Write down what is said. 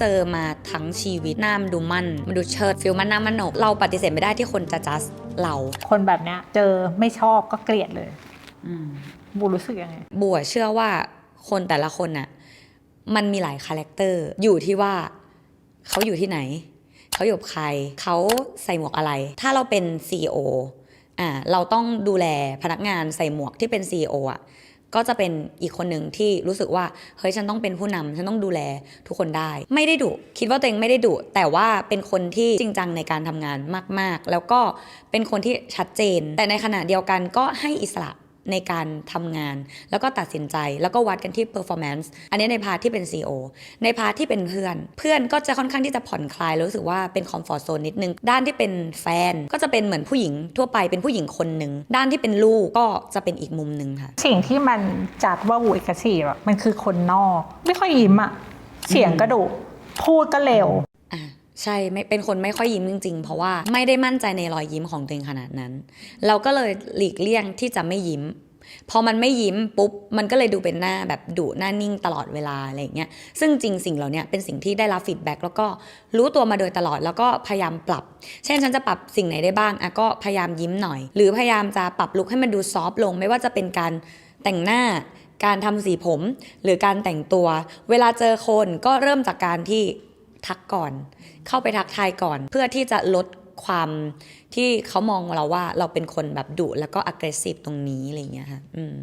เจอมาทั้งชีวิตหน้ามันดูมั่นมันดูเชิดฟิลมันหน้ามันโหนก เราปฏิเสธไม่ได้ที่คนจะจัดเรา คนแบบเนี้ยเจอไม่ชอบก็เกลียดเลยบูรู้สึกยังไงบัวเชื่อว่าคนแต่ละคนน่ะมันมีหลายคาแรคเตอร์อยู่ที่ว่าเขาอยู่ที่ไหน เขาอยู่กับใคร เขาใส่หมวกอะไร ถ้าเราเป็น CEO อ่าเราต้องดูแลพนักงานใส่หมวกที่เป็น CEO อะ ก็จะเป็นอีกคนหนึ่งที่รู้สึกว่าเฮ้ยฉันต้องเป็นผู้นำฉันต้องดูแลทุกคนได้ ไม่ได้ดุคิดว่าตัวเองไม่ได้ดุแต่ว่าเป็นคนที่จริงจังในการทำงานมาก ๆ แล้วก็เป็นคนที่ชัดเจน แต่ในขณะเดียวกันก็ให้อิสระ ในการทำงาน แล้วก็ตัดสินใจแล้วก็วัดกันที่ performance อันนี้ในพาร์ทที่เป็น CEO ในพาร์ทที่เป็นเพื่อน เพื่อนก็จะค่อนข้างที่จะผ่อนคลายแล้วรู้สึกว่าเป็น comfort zone นิดนึง ด้านที่เป็นแฟนก็จะเป็นเหมือนผู้หญิงทั่วไปเป็นผู้หญิงคนหนึ่งด้านที่เป็นลูกก็จะเป็นอีกมุมหนึ่งค่ะสิ่งที่มันจัดว่าบูเอกสีอะมันคือคนนอก ไม่ค่อยยิ้มอะเสียงก็ดุพูดก็เร็วอะ ใช่ไม่เป็นคนไม่ค่อยยิ้มจริง ๆ เพราะว่าไม่ได้มั่นใจในรอยยิ้มของตัวเองขนาดนั้น เราก็เลยหลีกเลี่ยงที่จะไม่ยิ้ม พอมันไม่ยิ้มปุ๊บมันก็เลยดูเป็นหน้าแบบดุหน้านิ่งตลอดเวลาอะไรอย่างเงี้ยซึ่งจริงสิ่งเหล่านี้เป็นสิ่งที่ได้รับฟีดแบ็กแล้วก็รู้ตัวมาโดยตลอดแล้วก็พยายามปรับ เช่นฉันจะปรับสิ่งไหนได้บ้างอะก็พยายามยิ้มหน่อย หรือพยายามจะปรับลุคให้มันดูซอฟต์ลง ไม่ว่าจะเป็นการแต่งหน้าการทำสีผม หรือการแต่งตัว เวลาเจอคนก็เริ่มจากการที่ ทักก่อน เข้าไปทักทายก่อน เพื่อที่จะลดความที่เขามองเราว่าเราเป็นคนแบบดุแล้วก็ aggressive ตรงนี้อะไรอย่างเงี้ยค่ะ อืม